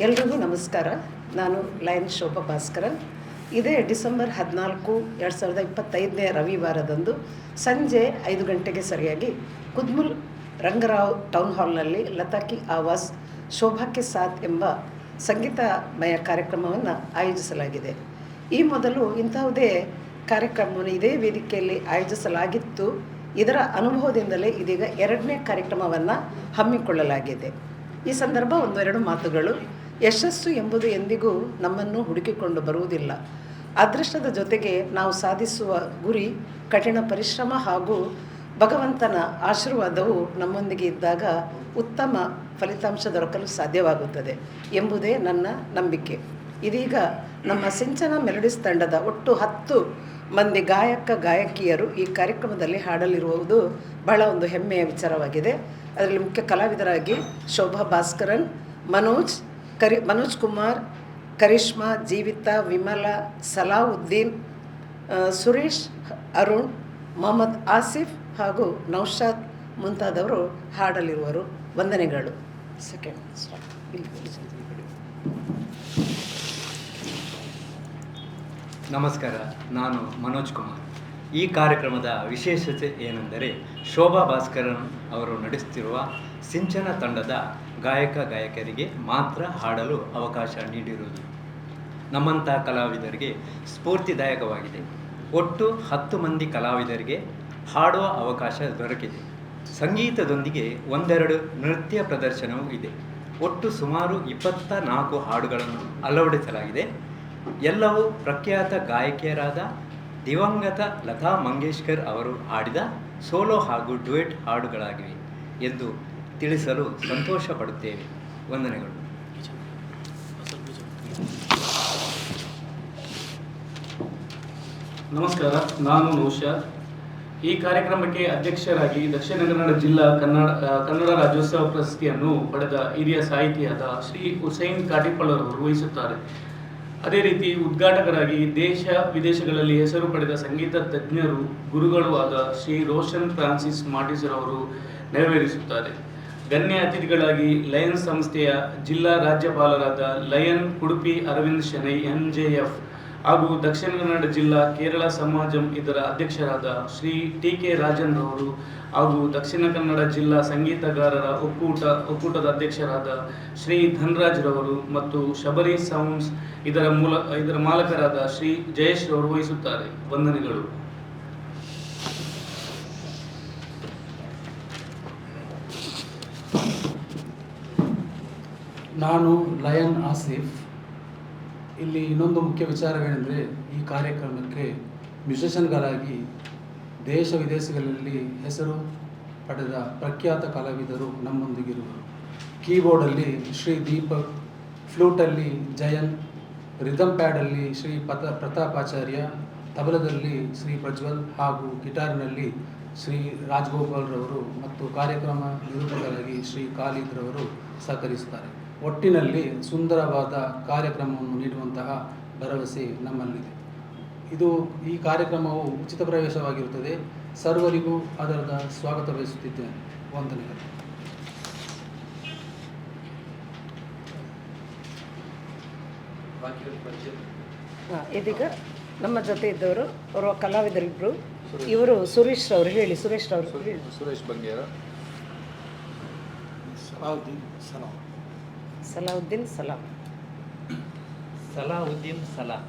ಎಲ್ರಿಗೂ ನಮಸ್ಕಾರ. ನಾನು ಲಯನ್ ಶೋಭಾ ಭಾಸ್ಕರನ್. ಇದೇ ಡಿಸೆಂಬರ್ ಹದಿನಾಲ್ಕು ಎರಡು ಸಾವಿರದ ಇಪ್ಪತ್ತೈದನೇ ರವಿವಾರದಂದು ಸಂಜೆ ಐದು ಗಂಟೆಗೆ ಸರಿಯಾಗಿ ಕುದ್ಮುಲ್ ರಂಗರಾವ್ ಟೌನ್ ಹಾಲ್ನಲ್ಲಿ ಲತಾಕಿ ಆವಾಸ್ ಶೋಭಾಕ್ಕೆ ಸಾಥ್ ಎಂಬ ಸಂಗೀತಮಯ ಕಾರ್ಯಕ್ರಮವನ್ನು ಆಯೋಜಿಸಲಾಗಿದೆ. ಈ ಮೊದಲು ಇಂತಹುದೇ ಕಾರ್ಯಕ್ರಮವನ್ನು ಇದೇ ವೇದಿಕೆಯಲ್ಲಿ ಆಯೋಜಿಸಲಾಗಿತ್ತು. ಇದರ ಅನುಭವದಿಂದಲೇ ಇದೀಗ ಎರಡನೇ ಕಾರ್ಯಕ್ರಮವನ್ನು ಹಮ್ಮಿಕೊಳ್ಳಲಾಗಿದೆ. ಈ ಸಂದರ್ಭ ಒಂದೆರಡು ಮಾತುಗಳು. ಯಶಸ್ಸು ಎಂಬುದು ಎಂದಿಗೂ ನಮ್ಮನ್ನು ಹುಡುಕಿಕೊಂಡು ಬರುವುದಿಲ್ಲ. ಅದೃಷ್ಟದ ಜೊತೆಗೆ ನಾವು ಸಾಧಿಸುವ ಗುರಿ, ಕಠಿಣ ಪರಿಶ್ರಮ ಹಾಗೂ ಭಗವಂತನ ಆಶೀರ್ವಾದವು ನಮ್ಮೊಂದಿಗೆ ಇದ್ದಾಗ ಉತ್ತಮ ಫಲಿತಾಂಶ ದೊರಕಲು ಸಾಧ್ಯವಾಗುತ್ತದೆ ಎಂಬುದೇ ನನ್ನ ನಂಬಿಕೆ. ಇದೀಗ ನಮ್ಮ ಸಿಂಚನ ಮೆಲಡಿಸ್ ತಂಡದ ಒಟ್ಟು ಹತ್ತು ಮಂದಿ ಗಾಯಕ, ಗಾಯಕಿಯರು ಈ ಕಾರ್ಯಕ್ರಮದಲ್ಲಿ ಹಾಡಲಿರುವುದು ಬಹಳ ಒಂದು ಹೆಮ್ಮೆಯ ವಿಚಾರವಾಗಿದೆ. ಅದರಲ್ಲಿ ಮುಖ್ಯ ಕಲಾವಿದರಾಗಿ ಶೋಭಾ ಭಾಸ್ಕರನ್, ಮನೋಜ್ ಕರಿ ಮನೋಜ್ ಕುಮಾರ್, ಕರಿಷ್ಮಾ, ಜೀವಿತಾ, ವಿಮಲ, ಸಲಾವುದ್ದೀನ್ ಸುರೇಶ್, ಅರುಣ್, ಮೊಹಮ್ಮದ್ ಆಸಿಫ್ ಹಾಗೂ ನೌಶಾದ್ ಮುಂತಾದವರು ಹಾಡಲಿರುವರು. ವಂದನೆಗಳು. ಸೆಕೆಂಡ್. ನಮಸ್ಕಾರ. ನಾನು ಮನೋಜ್ ಕುಮಾರ್. ಈ ಕಾರ್ಯಕ್ರಮದ ವಿಶೇಷತೆ ಏನೆಂದರೆ ಶೋಭಾ ಭಾಸ್ಕರನ್ ಅವರು ನಡೆಸುತ್ತಿರುವ ಸಿಂಚನ ತಂಡದ ಗಾಯಕ ಗಾಯಕರಿಗೆ ಮಾತ್ರ ಹಾಡಲು ಅವಕಾಶ ನೀಡಿರುವುದು. ನಮ್ಮಂಥ ಕಲಾವಿದರಿಗೆ ಸ್ಫೂರ್ತಿದಾಯಕವಾಗಿದೆ. ಒಟ್ಟು ಹತ್ತು ಮಂದಿ ಕಲಾವಿದರಿಗೆ ಹಾಡುವ ಅವಕಾಶ ದೊರಕಿದೆ. ಸಂಗೀತದೊಂದಿಗೆ ಒಂದೆರಡು ನೃತ್ಯ ಪ್ರದರ್ಶನವೂ ಇದೆ. ಒಟ್ಟು ಸುಮಾರು ಇಪ್ಪತ್ತ ನಾಲ್ಕು ಹಾಡುಗಳನ್ನು ಅಳವಡಿಸಲಾಗಿದೆ. ಎಲ್ಲವೂ ಪ್ರಖ್ಯಾತ ಗಾಯಕಿಯರಾದ ದಿವಂಗತ ಲತಾ ಮಂಗೇಶ್ಕರ್ ಅವರು ಹಾಡಿದ ಸೋಲೋ ಹಾಗೂ ಡುಯೆಟ್ ಹಾಡುಗಳಾಗಿವೆ ಎಂದು ತಿಳಿಸಲು ಸಂತೋಷ ಪಡುತ್ತೇವೆ ವಂದನೆಗಳು. ನಮಸ್ಕಾರ, ನಾನು ನೌಶಾ ಈ ಕಾರ್ಯಕ್ರಮಕ್ಕೆ ಅಧ್ಯಕ್ಷರಾಗಿ ದಕ್ಷಿಣ ಕನ್ನಡ ಜಿಲ್ಲಾ ಕನ್ನಡ ಕನ್ನಡ ರಾಜ್ಯೋತ್ಸವ ಪ್ರಶಸ್ತಿಯನ್ನು ಪಡೆದ ಹಿರಿಯ ಸಾಹಿತಿಯಾದ ಶ್ರೀ ಹುಸೈನ್ ಕಾಟಿಪಳ್ಳರವರು ವಹಿಸುತ್ತಾರೆ ಅದೇ ರೀತಿ ಉದ್ಘಾಟಕರಾಗಿ ದೇಶ ವಿದೇಶಗಳಲ್ಲಿ ಹೆಸರು ಪಡೆದ ಸಂಗೀತ ತಜ್ಞರು, ಗುರುಗಳು ಆದ ಶ್ರೀ ರೋಷನ್ ಫ್ರಾನ್ಸಿಸ್ ಮಾಟಿಸರ್ ಅವರು ನೆರವೇರಿಸುತ್ತಾರೆ. ಗಣ್ಯ ಅತಿಥಿಗಳಾಗಿ ಲಯನ್ ಸಂಸ್ಥೆಯ ಜಿಲ್ಲಾ ರಾಜ್ಯಪಾಲರಾದ lion Kudupi Aravind Shenoy N J F ಹಾಗೂ ದಕ್ಷಿಣ ಕನ್ನಡ ಜಿಲ್ಲಾ ಕೇರಳ ಸಮಾಜಂ ಇದರ ಅಧ್ಯಕ್ಷರಾದ ಶ್ರೀ ಟಿ ಕೆ ರಾಜನ್ ರವರು ಹಾಗೂ ದಕ್ಷಿಣ ಕನ್ನಡ ಜಿಲ್ಲಾ ಸಂಗೀತಗಾರರ ಒಕ್ಕೂಟ, ಒಕ್ಕೂಟದ ಅಧ್ಯಕ್ಷರಾದ ಶ್ರೀ ಧನ್ರಾಜ್ರವರು ಮತ್ತು ಶಬರಿ ಸೌಂಡ್ಸ್ ಇದರ ಮೂಲ, ಇದರ ಮಾಲಕರಾದ ಶ್ರೀ ಜಯೇಶ್ ರವರು ವಹಿಸುತ್ತಾರೆ. ವಂದನೆಗಳು. ನಾನು ಲಯನ್ ಆಸಿಫ್. ಇಲ್ಲಿ ಇನ್ನೊಂದು ಮುಖ್ಯ ವಿಚಾರವೇನೆಂದರೆ ಈ ಕಾರ್ಯಕ್ರಮಕ್ಕೆ ಮ್ಯೂಸಿಷನ್ಗಳಾಗಿ ದೇಶ ವಿದೇಶಗಳಲ್ಲಿ ಹೆಸರು ಪಡೆದ ಪ್ರಖ್ಯಾತ ಕಲಾವಿದರು ನಮ್ಮೊಂದಿಗಿರುವರು. ಕೀಬೋರ್ಡಲ್ಲಿ ಶ್ರೀ ದೀಪಕ್, ಫ್ಲೂಟಲ್ಲಿ ಜಯನ್, ರಿದಮ್ ಪ್ಯಾಡಲ್ಲಿ ಶ್ರೀ ಪತ ಪ್ರತಾಪಾಚಾರ್ಯ ತಬಲದಲ್ಲಿ ಶ್ರೀ ಪ್ರಜ್ವಲ್ ಹಾಗೂ ಗಿಟಾರ್ನಲ್ಲಿ ಶ್ರೀ ರಾಜ್ಗೋಪಾಲ್ರವರು ಮತ್ತು ಕಾರ್ಯಕ್ರಮ ನಿರೂಪಕರಾಗಿ ಶ್ರೀ ಖಾಲಿದ್ರವರು ಸಹಕರಿಸುತ್ತಾರೆ. ಒಟ್ಟಿನಲ್ಲಿ ಸುಂದರವಾದ ಕಾರ್ಯಕ್ರಮವನ್ನು ನೀಡುವಂತಹ ಭರವಸೆ ನಮ್ಮಲ್ಲಿದೆ. ಇದು ಈ ಕಾರ್ಯಕ್ರಮವು ಉಚಿತ ಪ್ರವೇಶವಾಗಿರುತ್ತದೆ. ಸರ್ವರಿಗೂ ಅದರದ ಸ್ವಾಗತ ಬಯಸುತ್ತಿದ್ದೇನೆ. ವಂದನೆಗಳು. ಹಾ, ಇದೀಗ ನಮ್ಮ ಜೊತೆ ಇದ್ದವರು ಅವರು ಕಲಾವಿದರಿಬ್ಬರು ಇವರು ಸುರೇಶ್ ಅವರು ಹೇಳಿ ಸುರೇಶ್ ಅವರು ಸುರೇಶ್ ಬಂಗೇರ. ಸಲಾವುದ್ದೀನ್ ಸಲಾಂ. ಸಲಾವುದ್ದೀನ್ ಸಲಾಂ ಸಲಾವುದ್ದೀನ್ ಸಲಾಂ